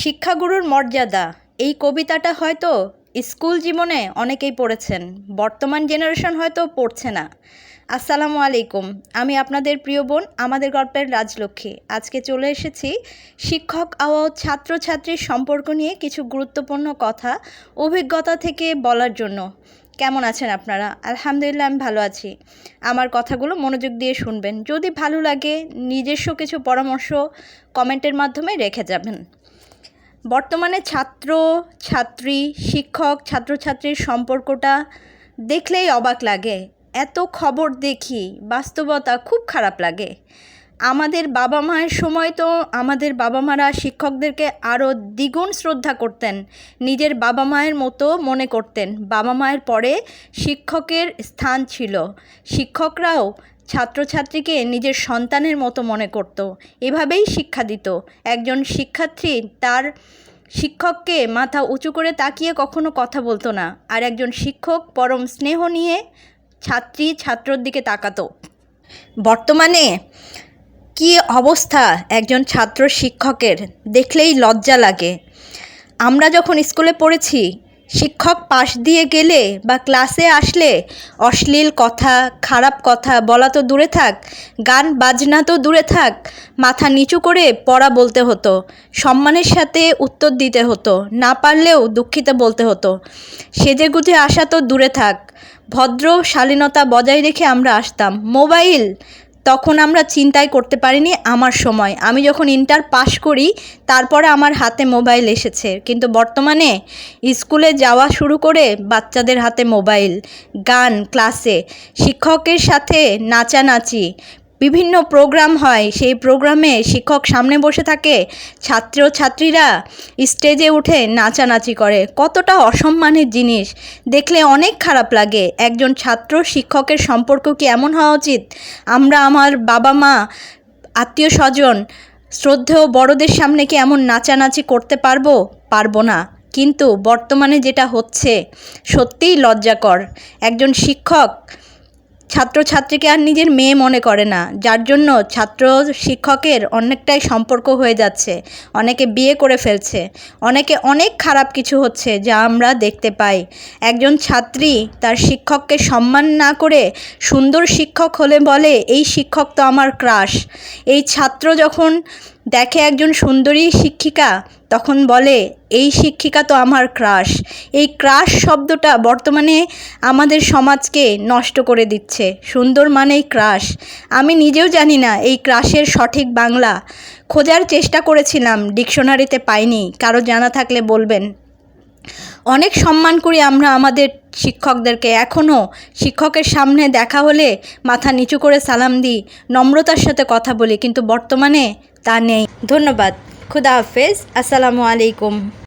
শিক্ষাগুরুর মর্যাদা। এই কবিতাটা হয়তো স্কুল জীবনে অনেকেই পড়েছেন, বর্তমান জেনারেশন হয়তো পড়ছে না। আসসালামু আলাইকুম, আমি আপনাদের প্রিয় বোন, আমাদের গল্পের রাজলক্ষ্মী। আজকে চলে এসেছি শিক্ষক ও ছাত্রছাত্রীর সম্পর্ক নিয়ে কিছু গুরুত্বপূর্ণ কথা, অভিজ্ঞতা থেকে বলার জন্য। কেমন আছেন আপনারা? আলহামদুলিল্লাহ, আমি ভালো আছি। আমার কথাগুলো মনোযোগ দিয়ে শুনবেন। যদি ভালো লাগে, নিজস্ব কিছু পরামর্শ কমেন্টের মাধ্যমে রেখে যাবেন। বর্তমানে ছাত্র, ছাত্রী, শিক্ষক, ছাত্রছাত্রীর সম্পর্কটা দেখলেই অবাক লাগে। এত খবর দেখি, বাস্তবতা খুব খারাপ লাগে। আমাদের বাবা মায়ের সময় তো আমাদের বাবা মারা শিক্ষকদেরকে আরও দ্বিগুণ শ্রদ্ধা করতেন, নিজের বাবা মায়ের মতো মনে করতেন। বাবা মায়ের পরে শিক্ষকের স্থান ছিল। শিক্ষকরাও ছাত্রছাত্রীকে নিজের সন্তানের মতো মনে করত। এভাবেই শিক্ষা দিত। একজন শিক্ষার্থী তার শিক্ষককে মাথা উঁচু করে তাকিয়ে কখনো কথা বলতো না। আর একজন শিক্ষক পরম স্নেহ নিয়ে ছাত্রী ছাত্রর দিকে তাকাতো। বর্তমানে কি অবস্থা একজন ছাত্র শিক্ষকের? দেখলেই লজ্জা লাগে। আমরা যখন স্কুলে পড়েছি শিক্ষক পাশ দিয়ে গেলে বা ক্লাসে আসলে অশ্লীল কথা, খারাপ কথা বলা তো দূরে থাক, গান, বাজনা তো দূরে থাক, মাথা নিচু করে পড়া বলতে হতো, সম্মানের সাথে উত্তর দিতে হতো, না পারলেও দুঃখিত বলতে হতো। সেজে গুজে আসা তো দূরে থাক, ভদ্র শালীনতা বজায় রেখে আমরা আসতাম। মোবাইল তখন আমরা চিন্তাই করতে পারিনি আমার সময়। আমি যখন ইন্টার পাশ করি, তারপরে আমার হাতে মোবাইল এসেছে। কিন্তু বর্তমানে স্কুলে যাওয়া শুরু করে বাচ্চাদের হাতে মোবাইল গান ক্লাসে শিক্ষকের সাথে নাচানাচি বিভিন্ন প্রোগ্রাম হয়। সেই প্রোগ্রামে শিক্ষক সামনে বসে থাকে। ছাত্র ছাত্রীরা স্টেজে উঠে নাচানাচি করে। কতটা অসম্মানের জিনিস। দেখলে অনেক খারাপ লাগে। একজন ছাত্র শিক্ষকের সম্পর্ক কি এমন হওয়া উচিত? আমরা আমার বাবা মা, আত্মীয় স্বজন, শ্রদ্ধেয় বড়দের সামনে কি এমন নাচানাচি করতে পারব? পারব না। কিন্তু বর্তমানে যেটা হচ্ছে, সত্যিই লজ্জাকর। একজন শিক্ষক ছাত্রছাত্রীকে আর নিজের মেয়ে মনে করে না, যার জন্য ছাত্র শিক্ষকের অনেকটাই সম্পর্ক হয়ে যাচ্ছে, অনেকে বিয়ে করে ফেলছে, অনেকে অনেক খারাপ কিছু হচ্ছে যা আমরা দেখতে পাই। একজন ছাত্রী তার শিক্ষককে সম্মান না করে সুন্দর শিক্ষক হলে বলে, এই শিক্ষক তো আমার ক্রাশ। এই ছাত্র যখন দেখে একজন সুন্দরী শিক্ষিকা তখন বলে, এই শিক্ষিকা তো আমার ক্রাশ। এই ক্রাশ শব্দটা বর্তমানে আমাদের সমাজকে নষ্ট করে দিচ্ছে। সুন্দর মানেই ক্রাশ। আমি নিজেও জানি না এই ক্রাশের সঠিক বাংলা। খোঁজার চেষ্টা করেছিলাম, ডিকশনারিতে পাইনি। কারও জানা থাকলে বলবেন। অনেক সম্মান করি আমরা আমাদের শিক্ষকদেরকে। এখনও শিক্ষকের সামনে দেখা হলে মাথা নিচু করে সালাম দিই, নম্রতার সাথে কথা বলি, কিন্তু বর্তমানে তা নেই। ধন্যবাদ। খুদা হাফেজ। আসসালামু আলাইকুম।